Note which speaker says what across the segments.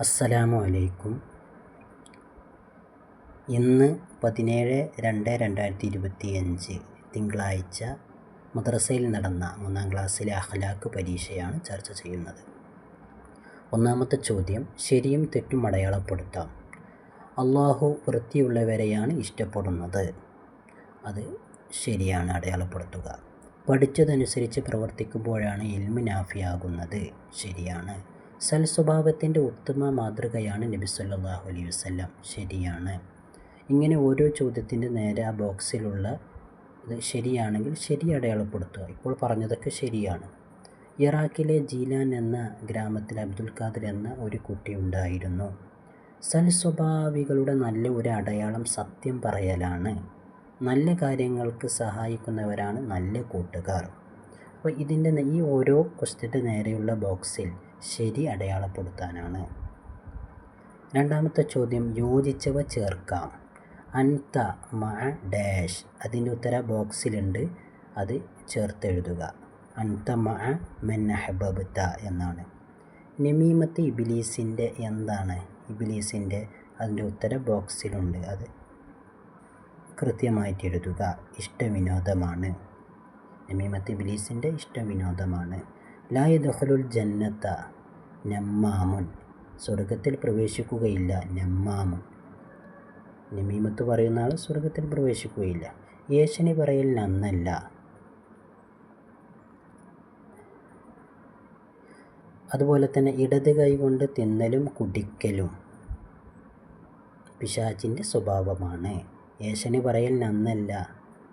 Speaker 1: അസ്സലാമു അലൈക്കും. ഇന്ന് പതിനേഴ് രണ്ട് രണ്ടായിരത്തി ഇരുപത്തി അഞ്ച് തിങ്കളാഴ്ച മദ്രസയിൽ നടന്ന മൂന്നാം ക്ലാസ്സിലെ അഖ്ലാഖ് പരീക്ഷയാണ് ചർച്ച ചെയ്യുന്നത്. ഒന്നാമത്തെ ചോദ്യം ശരിയും തെറ്റും അടയാളപ്പെടുത്താം. അള്ളാഹു വൃത്തിയുള്ളവരെയാണ് ഇഷ്ടപ്പെടുന്നത്. അത് ശരിയാണ് അടയാളപ്പെടുത്തുക. പഠിച്ചതനുസരിച്ച് പ്രവർത്തിക്കുമ്പോഴാണ് ഇൽമു നാഫിയാകുന്നത്. ശരിയാണ്. സൽസ്വഭാവത്തിന്റെ ഉത്തമ മാതൃകയാണ് നബി സല്ലാഹു അലൈഹി വസല്ലം. ശരിയാണ്. ഇങ്ങനെ ഓരോ ചോദ്യത്തിന്റെ നേരെ ആ ബോക്സിലുള്ള ഇത് ശരിയാണെങ്കിൽ ശരി അടയാളപ്പെടുത്തുക. ഇപ്പോൾ പറഞ്ഞതൊക്കെ ശരിയാണ്. ഇറാഖിലെ ജീലാൻ എന്ന ഗ്രാമത്തിൽ അബ്ദുൽ ഖാദർ എന്ന ഒരു കുട്ടി ഉണ്ടായിരുന്നു. സൽസ്വഭാവികളുടെ നല്ല ഒരു അടയാളം സത്യം പറയലാണ്. നല്ല കാര്യങ്ങൾക്ക് സഹായിക്കുന്നവരാണ് നല്ല കൂട്ടുകാർ. അപ്പോൾ ഇതിന്റെ ഈ ഓരോ ക്വസ്റ്റ്യന്റെ നേരെയുള്ള ബോക്സിൽ ശരി അടയാളപ്പെടുത്താനാണ്. രണ്ടാമത്തെ ചോദ്യം യോജിച്ചവ ചേർക്കാം. അൻത മ ഡാഷ്. അതിന്റെ ഉത്തര ബോക്സിലുണ്ട്. അത് ചേർത്തെഴുതുക. അൻത മ മെന്നഹബബ്ത എന്നാണ്. നമീമത്ത് ഇബിലീസിന്റെ എന്താണ്? ഇബിലീസിന്റെ അതിന്റെ ഉത്തര ബോക്സിലുണ്ട്. അത് കൃത്യമായിട്ട് എഴുതുക. ഇഷ്ടവിനോദമാണ്. നമീമത്ത് ഇബിലീസിന്റെ ഇഷ്ടവിനോദമാണ്. ലായ ദഹലുൽ ജന്നത്ത നമ്മാമുൻ. സ്വർഗത്തിൽ പ്രവേശിക്കുകയില്ല നമ്മാമുൻ. നമീമത്ത് പറയുന്ന ആൾ സ്വർഗത്തിൽ പ്രവേശിക്കുകയില്ല. യേശനി പറയൽ നന്നല്ല. അതുപോലെ തന്നെ ഇടത് കൈ കൊണ്ട് തിന്നലും കുടിക്കലും പിശാചിന്റെ സ്വഭാവമാണ്. യേശനി പറയൽ നന്നല്ല.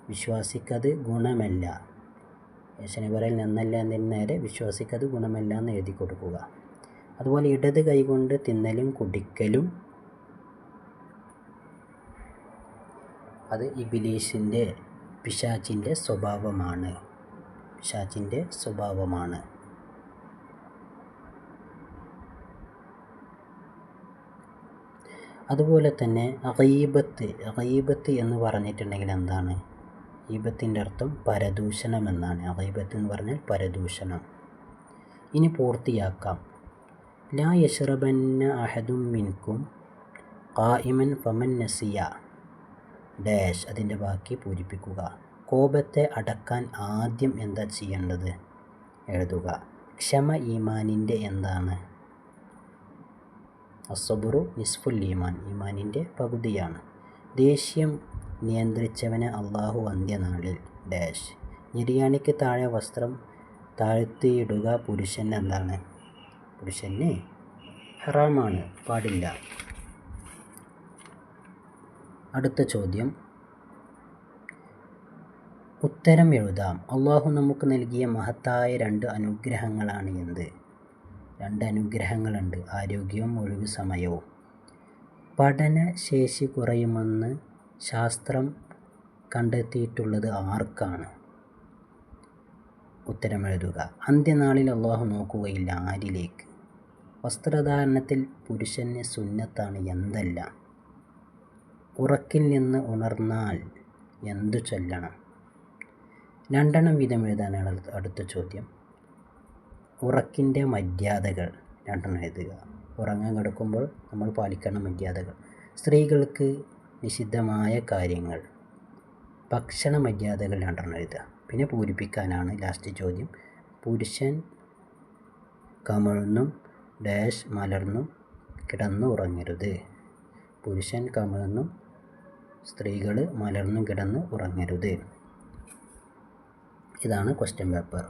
Speaker 1: വിശ്വാസിക്കത് ഗുണമല്ല. യേശനി പറയൽ നന്നല്ല എന്നതിന് നേരെ വിശ്വാസിക്കത് ഗുണമല്ല എന്ന് എഴുതി കൊടുക്കുക. അതുപോലെ ഇടത് കൈകൊണ്ട് തിന്നലും കുടിക്കലും അത് ഇബിലീസിന്റെ പിശാചിന്റെ സ്വഭാവമാണ്. പിശാചിന്റെ സ്വഭാവമാണ്. അതുപോലെ തന്നെ ഗീബത്ത് ഗീബത്ത് എന്ന് പറഞ്ഞിട്ടുണ്ടെങ്കിൽ എന്താണ്? ഗീബത്തിന്റെ അർത്ഥം പരദൂഷണം എന്നാണ് അഹീബത്ത് എന്ന് പറഞ്ഞാൽ പരദൂഷണം. ഇനി പൂർത്തിയാക്കാം. ലാ യഷറബന്ന അഹദും മിൻകും ഖായിമൻ ഫമൻ നസിയ. ഡാഷ് അതിന്റെ ബാക്കി പൂരിപ്പിക്കുക. കോപത്തെ അടക്കാൻ ആദ്യം എന്താ ചെയ്യേണ്ടത്? എഴുതുക. ക്ഷമ ഈമാനിന്റെ എന്താണ്? അസബുറു നിസ്ഫുൽ ഈമാൻ. ഈമാനിന്റെ പകുതിയാണ്. ദേഷ്യം നിയന്ത്രിച്ചവനെ അള്ളാഹു അന്ത്യനാളിൽ ഡാഷ്. നിര്യാണിക്ക് താഴെ വസ്ത്രം താഴ്ത്തിയിടുക പുരുഷൻ എന്താണ്? പുരുഷന് ഹറാമാണ്. പാടില്ല. അടുത്ത ചോദ്യം. ഉത്തരം എഴുതാം. അള്ളാഹു നമുക്ക് നൽകിയ മഹത്തായ രണ്ട് അനുഗ്രഹങ്ങളാണ് എന്ത്? രണ്ട് അനുഗ്രഹങ്ങളുണ്ട്. ആരോഗ്യവും ഒഴിവു സമയവും. പഠനശേഷി കുറയുമെന്ന് ശാസ്ത്രം കണ്ടെത്തിയിട്ടുള്ളത് ആർക്കാണ്? ഉത്തരം എഴുതുക അന്ത്യനാളിൽ അള്ളാഹു നോക്കുകയില്ല ആരിലേക്ക്? വസ്ത്രധാരണത്തിൽ പുരുഷന് സുന്നത്താണ് എന്തല്ല? ഉറക്കിൽ നിന്ന് ഉണർന്നാൽ എന്തു ചൊല്ലണം? രണ്ടെണ്ണം വീതം എഴുതാനാണ് അടുത്ത ചോദ്യം. ഉറക്കിന്റെ മര്യാദകൾ രണ്ടെണ്ണം എഴുതുക. ഉറങ്ങാൻ കിടക്കുമ്പോൾ നമ്മൾ പാലിക്കേണ്ട മര്യാദകൾ. സ്ത്രീകൾക്ക് നിഷിദ്ധമായ കാര്യങ്ങൾ. ഭക്ഷണ മര്യാദകൾ രണ്ടെണ്ണം എഴുതുക. പിന്നെ പൂരിപ്പിക്കാനാണ് ലാസ്റ്റ് ചോദ്യം. പുരുഷൻ കമിഴ്ന്നും ഡാഷ് മലർന്നും കിടന്നു ഉറങ്ങരുത്. പുരുഷൻ കമിഴ്ന്നും സ്ത്രീകൾ മലർന്നും കിടന്ന് ഉറങ്ങരുത്. ഇതാണ് ക്വസ്റ്റ്യൻ പേപ്പർ